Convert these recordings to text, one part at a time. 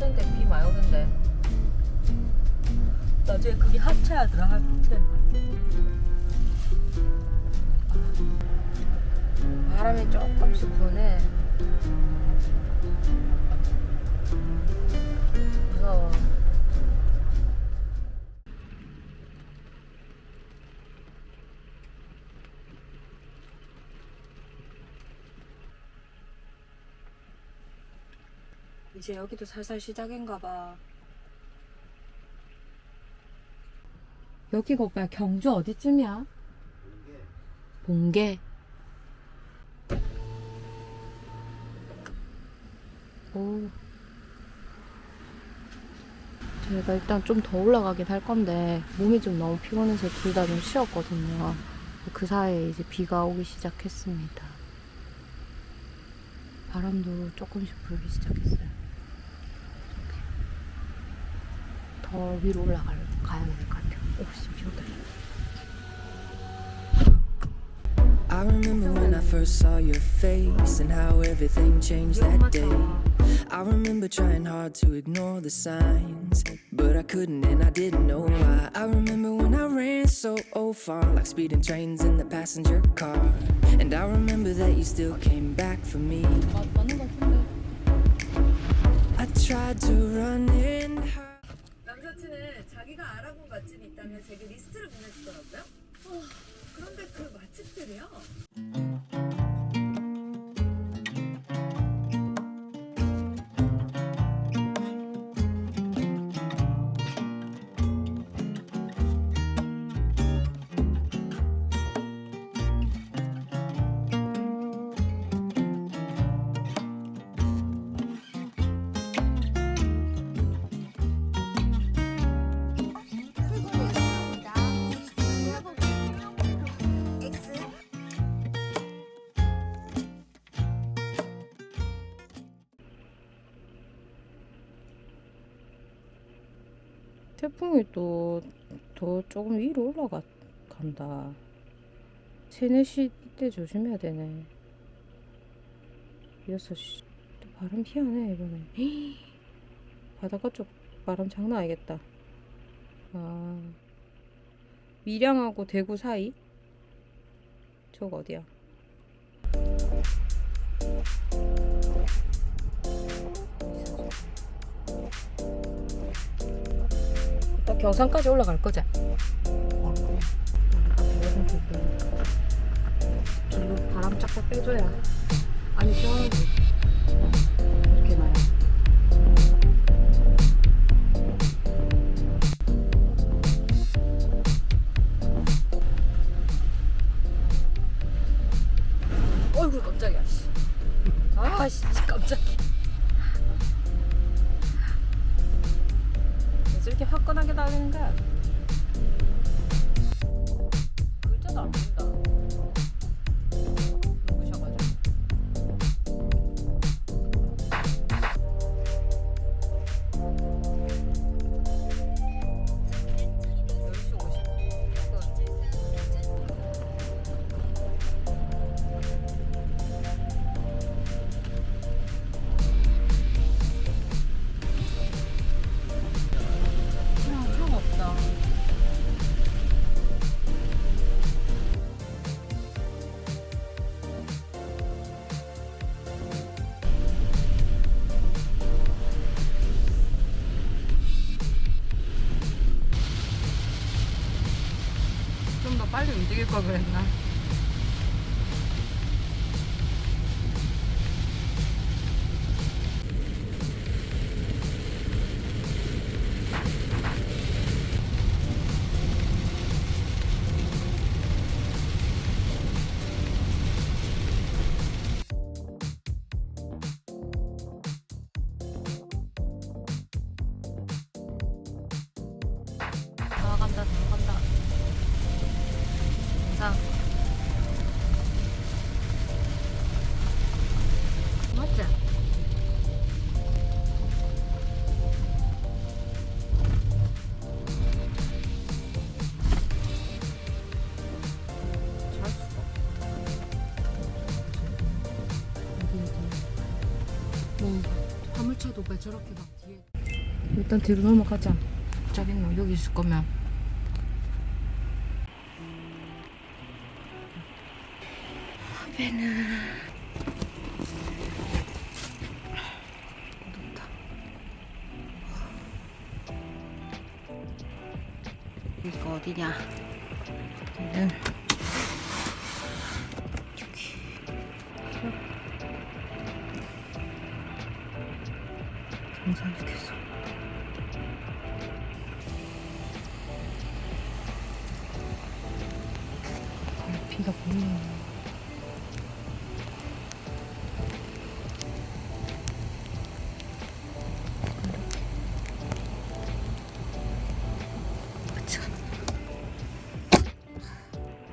서울 이런 데비 많이 오는데. 나중에 그게 하체하더라 하체 아, 바람이 조금씩 부네. 무서워 이제 여기도 살살 시작인가 봐. 여기가 오빠야 경주 어디쯤이야? 봉계. 오. 저희가 일단 좀 더 올라가긴 할 건데 몸이 좀 너무 피곤해서 둘 다 좀 쉬었거든요. 그 사이에 이제 비가 오기 시작했습니다. 바람도 조금씩 불기 시작했어요. 더 위로 올라가야 될 것 같아요. 오, 씨, 비 온다. I remember when I first saw your face and how everything changed that day. I remember trying hard to ignore the signs, but I couldn't and I didn't know why. I remember when I ran so oh far, like speeding trains in the passenger car. And I remember that you still came back for me. 맞, 맞는 것 같은데. I tried to run and hide. 남사친은 자기가 알아본 맛집이 있다면 제게 리스트를 보내주더라고요. 어, 그런데 그 맛집들이요. 태풍이 또 더 조금 위로 올라간다. 3, 4시 때 조심해야 되네. 6시. 또 바람 희한해, 이번에. 바닷가 쪽 바람 장난 아니겠다. 아. 밀양하고 대구 사이? 저거 어디야? 경산까지 올라갈 거자. 길로 바람 쫙쫙 빼줘야 아니 시원하지. 좀 더 빨리 움직일 걸 그랬나? 저렇게 막 뒤에. 일단 뒤로 넘어가자. 뭐 여기 있을 거면. 배는 어둡다. 여기가 어디냐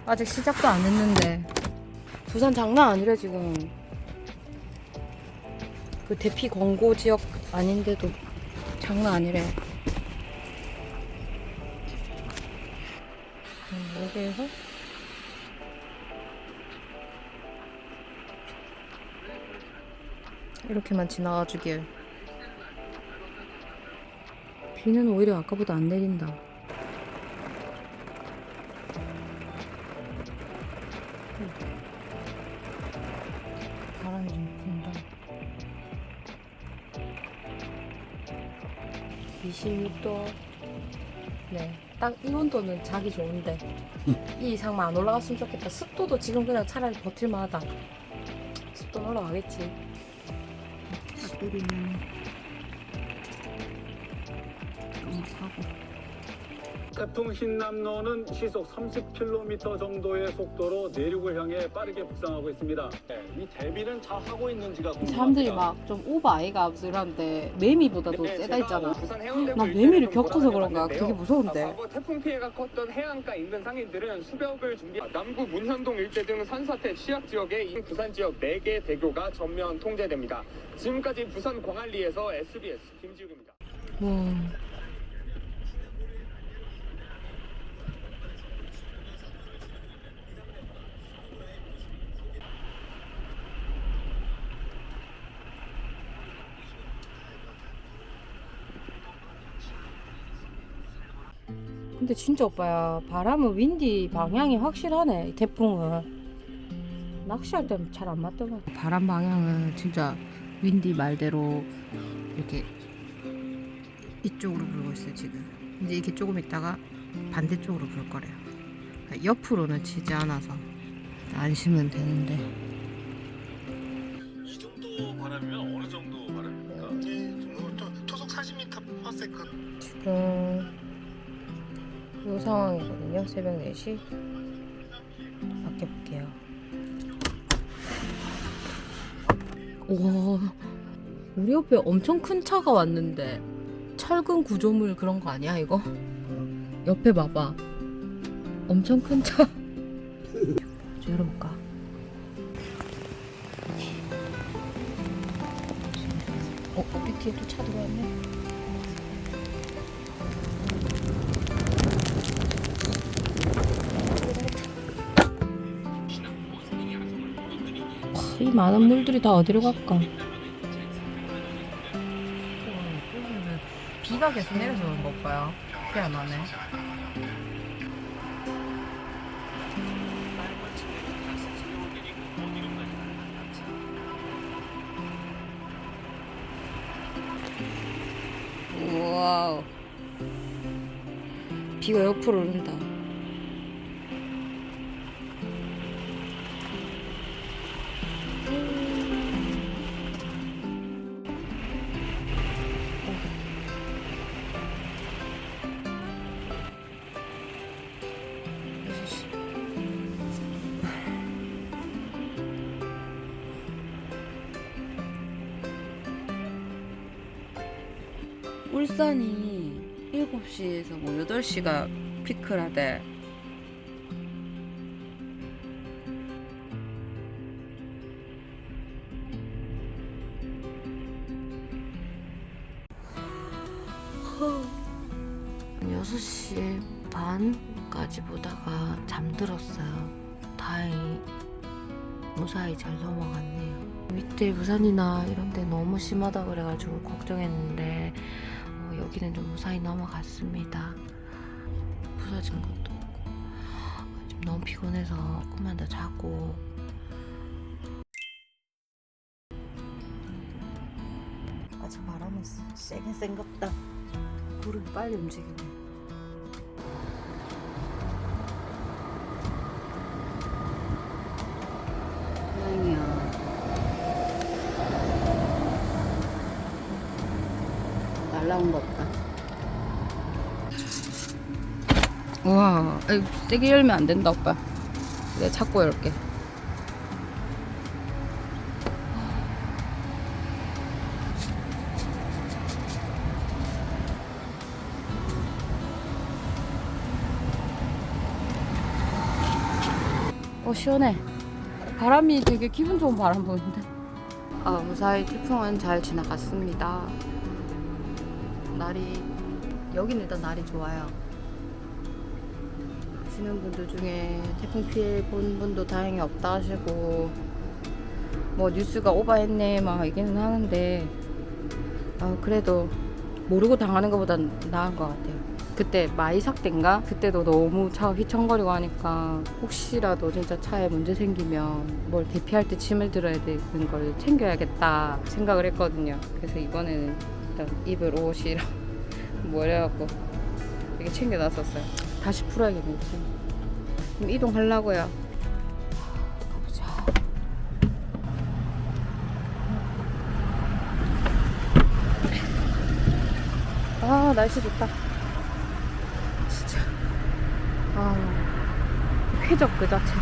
아직 시작도 안 했는데. 부산 장난 아니래 지금. 그 대피 광고 지역 아닌데도 장난 아니래. 음, 여기에서? 이렇게만 지나가 주길. 비는 오히려 아까보다 안 내린다 딱 이 온도는 자기 좋은데. 이 이상만 안 올라갔으면 좋겠다. 습도도 지금 그냥 차라리 버틸만하다. 습도 는 올라가겠지. 앞들이는 하고. 태풍 흰남노는 시속 30km 정도의 속도로 내륙을 향해 빠르게 북상하고 있습니다. 네, 이 대비는 잘 하고 있는지가 궁금합니다. 사람들이 막 좀 오버 아이가 그런데 매미보다도 네, 세다 제가 있잖아. 부산 해운대 나 매미를 좀 겪어서 그런가 돌아다녀봤는데요. 되게 무서운데. 아, 과거 태풍 피해가 컸던 해안가 인근 상인들은 수벽을 준비. 아, 남구 문현동 일대 등 산사태 취약 지역에 이 부산 지역 4개 대교가 전면 통제됩니다. 지금까지 부산 광안리에서 SBS 김지욱입니다. 와. 근데 진짜 오빠야 바람은 윈디 방향이 확실하네 이 태풍은. 낚시할 때는 잘 안 맞더만 바람 방향은 진짜 윈디 말대로 이렇게 이쪽으로 불고 있어요 지금. 이제 이게 조금 있다가 반대쪽으로 불 거래요. 옆으로는 치지 않아서 안심은 되는데. 이 정도 바람이면 어느 정도 바람입니까? 네, 토속 40m 퍼 세컨드. 지금 이 상황이거든요. 새벽 4시. 밖에 볼게요. 와. 우리 옆에 엄청 큰 차가 왔는데 철근 구조물 그런 거 아니야 이거? 옆에 봐봐. 엄청 큰 차 많은 물들이 다 어디로 갈까? 비가 계속 내려서 그런 거 봐요. 희한하네. 와우. 비가 옆으로 오른다. 울산이 7시에서 뭐 8시가 피크라대. 여섯 시 반까지 보다가 잠들었어요. 다행히 무사히 잘 넘어갔네요. 밑에 부산이나 이런 데 너무 심하다 그래가지고 걱정했는데 어, 여기는 좀 무사히 넘어갔습니다. 부서진 것도 없고 좀 너무 피곤해서 조금만 더 자고 아직 바람은 세긴 센갑다. 구름이 빨리 움직이네. 다행이야. 날라온 거 없다. 우와, 아이, 세게 열면 안 된다, 오빠. 내가 자꾸 열게. 어, 시원해. 바람이 되게 기분 좋은 바람 부는데. 아, 무사히 태풍은 잘 지나갔습니다. 날이 여기는 일단 날이 좋아요. 보시는 분들 중에 태풍 피해 본 분도 다행히 없다 하시고 뭐 뉴스가 오버했네 막 얘기는 하는데 아, 그래도 모르고 당하는 것보단 나은 것 같아요. 그때 마이삭 때인가? 그때도 너무 차가 휘청거리고 하니까 혹시라도 진짜 차에 문제 생기면 뭘 대피할 때 짐을 들어야 되는 걸 챙겨야겠다 생각을 했거든요. 그래서 이번에는 일단 입을 옷이랑 뭐 이래갖고 이렇게 챙겨놨었어요. 다시 풀어야겠네요. 짐. 그럼 이동하려고요. 가보자. 아 날씨 좋다. 진짜. 아 쾌적 그 자체.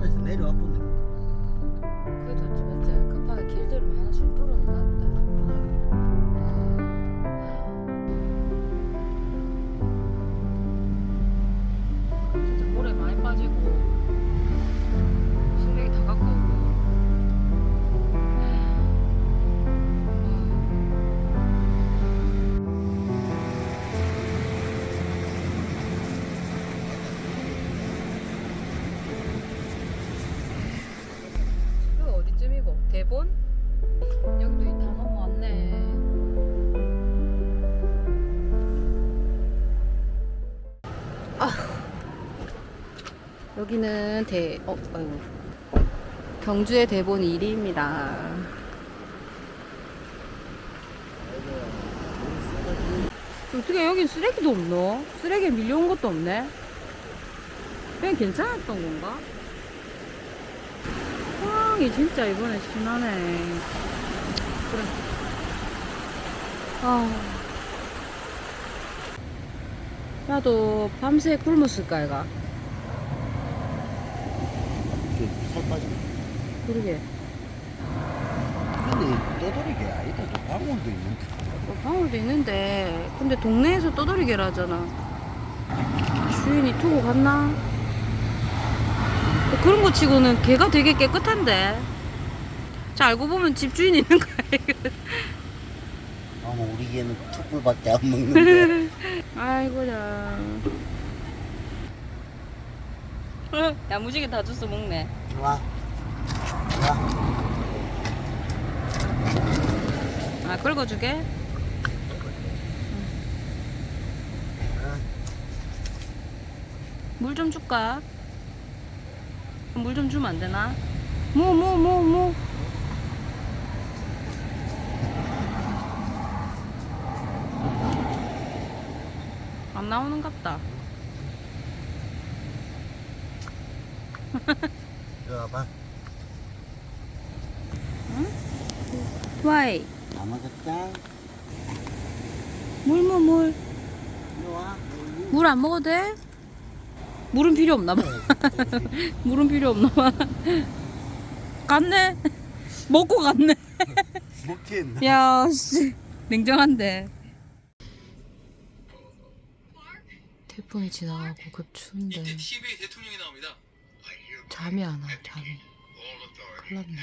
산에서 내려왔군요. 그래도 진짜 급하게 길들면 하나씩 뚫어. 여기는 대, 어, 아이고. 경주의 대본 1위입니다. 어떻게 여긴 쓰레기도 없노? 쓰레기 밀려온 것도 없네? 그냥 괜찮았던 건가? 상황이 진짜 이번에 심하네. 그래. 아. 나도 밤새 굶었을까, 얘가? 살 빠지네. 그러게. 근데 떠돌이게 아니다. 또 방울도 있는데. 어, 방울도 있는데, 근데 동네에서 떠돌이개를 하잖아. 주인이 두고 갔나? 어, 그런 거 치고는 개가 되게 깨끗한데. 자, 알고 보면 집 주인 있는 거야, 이거. 아마 우리 개는 툭불밖에 안 먹는데. 아이고야. 야무지게 다 줬어, 먹네. 와. 와. 아, 긁어주게? 물 좀 줄까? 물 좀 주면 안 되나? 뭐, 뭐, 뭐, 뭐. 안 나오는 갑다. 이리 와봐. 와이. 다 먹었다. 물, 물, 물. 이리 와. 물 안 먹어도 돼? 물은 필요 없나 봐. 물은 필요 없나 봐. 갔네. 먹고 갔네. 먹겠나? 야, 씨. 냉정한데. 태풍이 지나가고 급 추운데 TV 대통령이 나옵니다. 잠이 안 와, 잠이. 큰일 났네.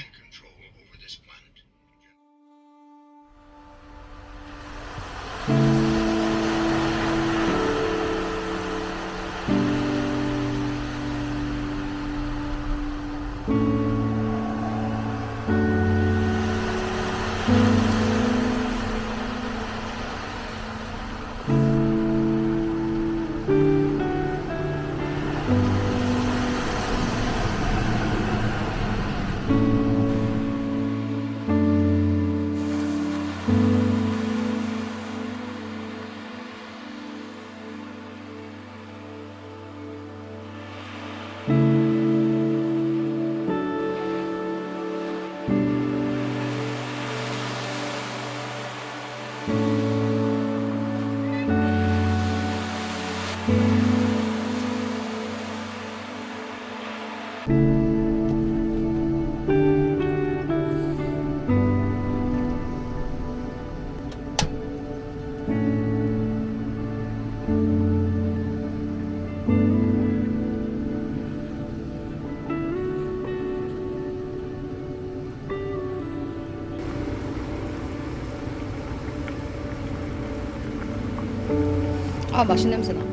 아, 맛있는 냄새 나.